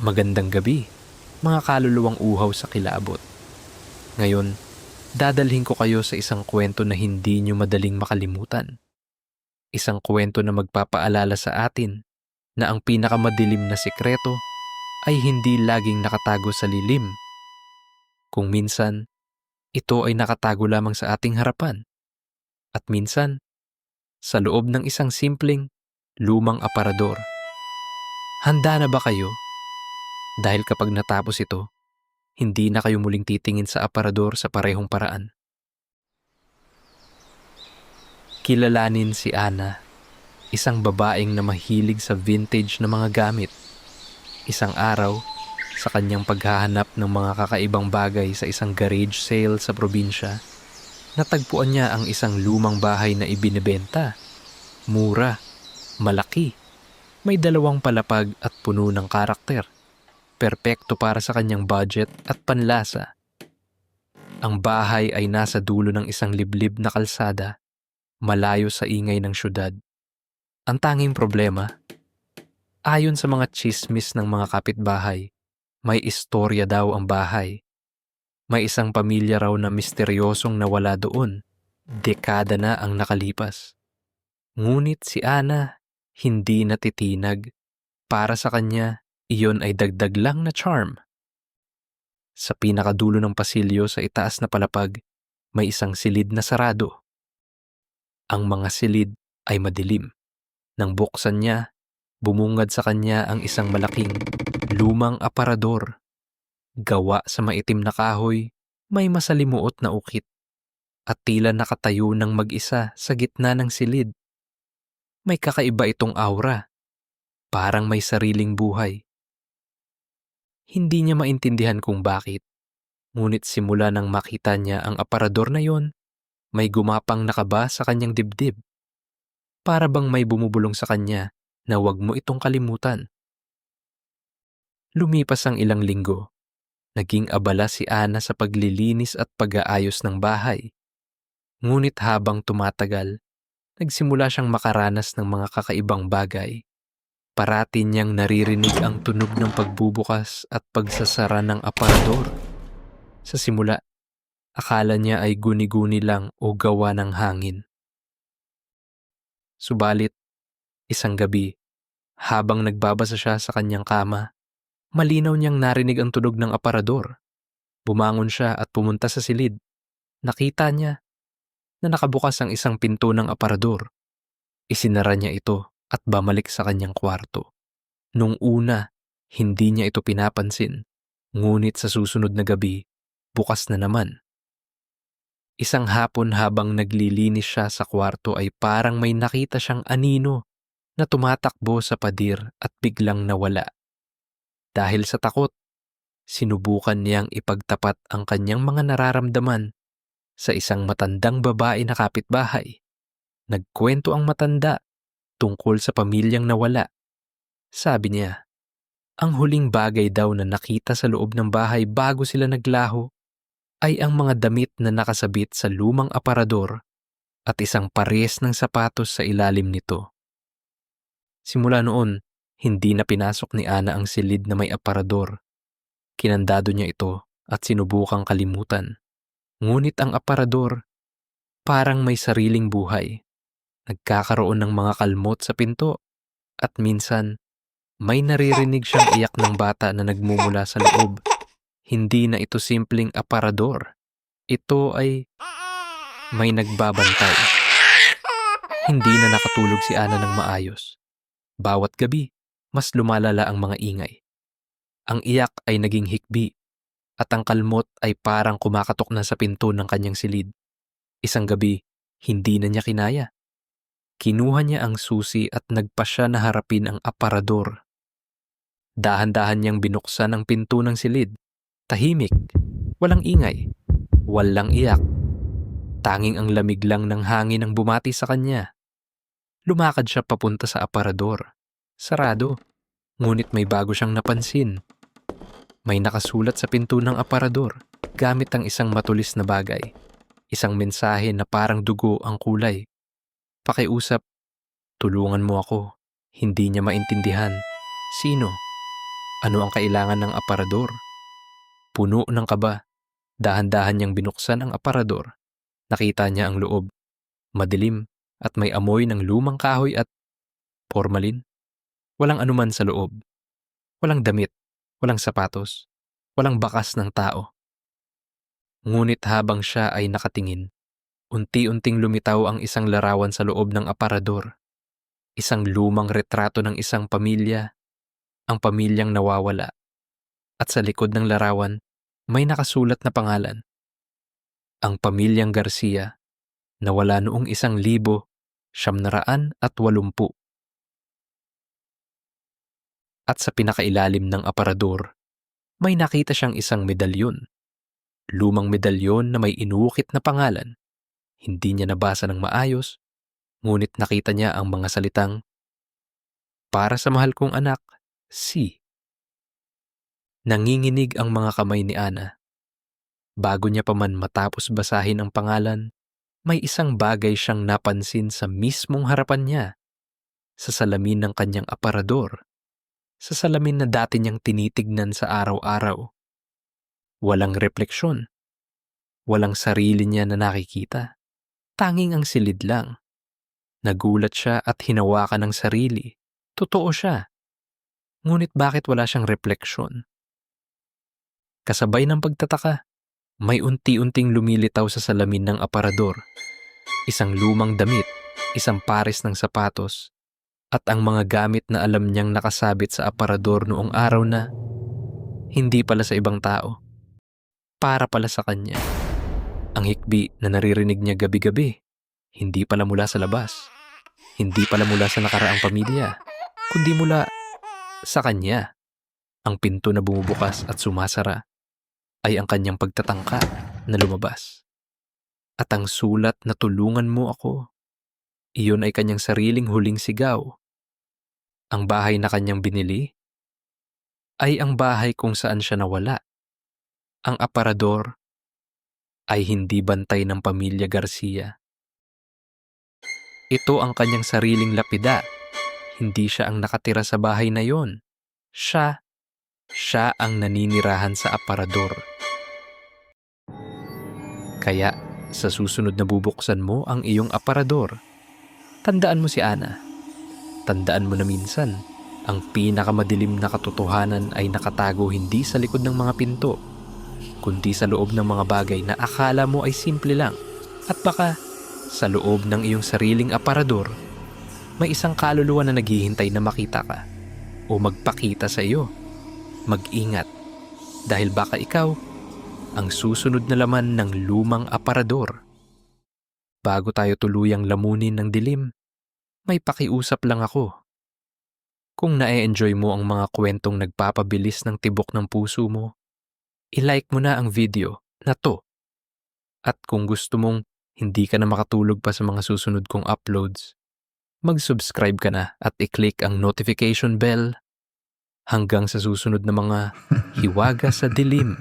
Magandang gabi, mga kaluluwang uhaw sa kilabot. Ngayon, dadalhin ko kayo sa isang kwento na hindi nyo madaling makalimutan. Isang kwento na magpapaalala sa atin na ang pinakamadilim na sikreto ay hindi laging nakatago sa lilim. Kung minsan, ito ay nakatago lamang sa ating harapan. At minsan, sa loob ng isang simpleng, lumang aparador. Handa na ba kayo? Dahil kapag natapos ito, hindi na kayo muling titingin sa aparador sa parehong paraan. Kilalanin si Ana, isang babaeng na mahilig sa vintage na mga gamit. Isang araw, sa kanyang paghahanap ng mga kakaibang bagay sa isang garage sale sa probinsya, natagpuan niya ang isang lumang bahay na ibinebenta. Mura, malaki, may dalawang palapag at puno ng karakter. Perpekto para sa kanyang budget at panlasa. Ang bahay ay nasa dulo ng isang liblib na kalsada, malayo sa ingay ng syudad. Ang tanging problema, ayon sa mga chismis ng mga kapitbahay, may istorya daw ang bahay. May isang pamilya raw na misteryosong nawala doon. Dekada na ang nakalipas. Ngunit si Ana hindi natitinag. Para sa kanya, iyon ay dagdag lang na charm. Sa pinakadulo ng pasilyo sa itaas na palapag, may isang silid na sarado. Ang mga silid ay madilim. Nang buksan niya, bumungad sa kanya ang isang malaking, lumang aparador. Gawa sa maitim na kahoy, may masalimuot na ukit. At tila nakatayo ng mag-isa sa gitna ng silid. May kakaiba itong aura. Parang may sariling buhay. Hindi niya maintindihan kung bakit. Ngunit simula nang makita niya ang aparador na yon, may gumapang nakaba sa kanyang dibdib. Para bang may bumubulong sa kanya na wag mo itong kalimutan. Lumipas ang ilang linggo. Naging abala si Ana sa paglilinis at pag-aayos ng bahay. Ngunit habang tumatagal, nagsimula siyang makaranas ng mga kakaibang bagay. Parati niyang naririnig ang tunog ng pagbubukas at pagsasara ng aparador. Sa simula, akala niya ay guni-guni lang o gawa ng hangin. Subalit, isang gabi, habang nagbabasa siya sa kanyang kama, malinaw niyang narinig ang tunog ng aparador. Bumangon siya at pumunta sa silid. Nakita niya na nakabukas ang isang pinto ng aparador. Isinara niya ito at bumalik sa kanyang kwarto. Nung una, hindi niya ito pinapansin. Ngunit sa susunod na gabi, bukas na naman. Isang hapon habang naglilinis siya sa kwarto ay parang may nakita siyang anino na tumatakbo sa padir at biglang nawala. Dahil sa takot, sinubukan niyang ipagtapat ang kanyang mga nararamdaman sa isang matandang babae na kapitbahay. Nagkwento ang matanda tungkol sa pamilyang nawala. Sabi niya, ang huling bagay daw na nakita sa loob ng bahay bago sila naglaho ay ang mga damit na nakasabit sa lumang aparador at isang pares ng sapatos sa ilalim nito. Simula noon, hindi na pinasok ni Ana ang silid na may aparador. Kinandado niya ito at sinubukang kalimutan. Ngunit ang aparador, parang may sariling buhay. Nagkakaroon ng mga kalmot sa pinto at minsan may naririnig siyang iyak ng bata na nagmumula sa loob. Hindi na ito simpleng aparador. Ito ay may nagbabantay. Hindi na nakatulog si Ana ng maayos. Bawat gabi, mas lumalala ang mga ingay. Ang iyak ay naging hikbi at ang kalmot ay parang kumakatok na sa pinto ng kanyang silid. Isang gabi, hindi na niya kinaya. Kinuha niya ang susi at nagpa siya na harapin ang aparador. Dahan-dahan niyang binuksan ang pinto ng silid. Tahimik, walang ingay, walang iyak. Tanging ang lamig lang ng hangin ang bumati sa kanya. Lumakad siya papunta sa aparador. Sarado. Ngunit may bago siyang napansin. May nakasulat sa pinto ng aparador gamit ang isang matulis na bagay. Isang mensahe na parang dugo ang kulay. Pakiusap, tulungan mo ako. Hindi niya maintindihan. Sino? Ano ang kailangan ng aparador? Puno ng kaba. Dahan-dahan niyang binuksan ang aparador. Nakita niya ang loob. Madilim at may amoy ng lumang kahoy at formalin. Walang anuman sa loob. Walang damit, walang sapatos, walang bakas ng tao. Ngunit habang siya ay nakatingin, unti-unting lumitaw ang isang larawan sa loob ng aparador. Isang lumang retrato ng isang pamilya, ang pamilyang nawawala. At sa likod ng larawan, may nakasulat na pangalan. Ang pamilyang Garcia, nawala noong isang libo, siyam na raan at walumpu. At sa pinakailalim ng aparador, may nakita siyang isang medalyon. Lumang medalyon na may inuukit na pangalan. Hindi niya nabasa ng maayos, ngunit nakita niya ang mga salitang, Para sa mahal kong anak, si. Nanginginig ang mga kamay ni Ana. Bago niya pa man matapos basahin ang pangalan, may isang bagay siyang napansin sa mismong harapan niya, sa salamin ng kanyang aparador, sa salamin na dati niyang tinitignan sa araw-araw. Walang refleksyon. Walang sarili niya na nakikita. Tanging ang silid lang. Nagulat siya at hinawakan ng sarili. Totoo siya. Ngunit bakit wala siyang refleksyon? Kasabay ng pagtataka, may unti-unting lumilitaw sa salamin ng aparador. Isang lumang damit, isang pares ng sapatos, at ang mga gamit na alam niyang nakasabit sa aparador noong araw na hindi pala sa ibang tao. Para pala sa kanya. Ang hikbi na naririnig niya gabi-gabi, hindi pala mula sa labas. Hindi pala mula sa nakaraang pamilya, kundi mula sa kanya. Ang pinto na bumubukas at sumasara ay ang kanyang pagtatangka na lumabas. At ang sulat na tulungan mo ako, iyon ay kanyang sariling huling sigaw. Ang bahay na kanyang binili ay ang bahay kung saan siya nawala. Ang aparador ay hindi bantay ng pamilya Garcia. Ito ang kanyang sariling lapida. Hindi siya ang nakatira sa bahay na yon. Siya, siya ang naninirahan sa aparador. Kaya sa susunod na bubuksan mo ang iyong aparador, tandaan mo si Ana. Tandaan mo na minsan, ang pinakamadilim na katotohanan ay nakatago hindi sa likod ng mga pinto, kundi sa loob ng mga bagay na akala mo ay simple lang. At baka sa loob ng iyong sariling aparador, may isang kaluluwa na naghihintay na makita ka o magpakita sa iyo. Mag-ingat dahil baka ikaw ang susunod na laman ng lumang aparador. Bago tayo tuluyang lamunin ng dilim, may pakiusap lang ako. Kung na-enjoy mo ang mga kwentong nagpapabilis ng tibok ng puso mo, ilike mo na ang video na to. At kung gusto mong hindi ka na makatulog pa sa mga susunod kong uploads, mag-subscribe ka na at i-click ang notification bell hanggang sa susunod na mga hiwaga sa dilim.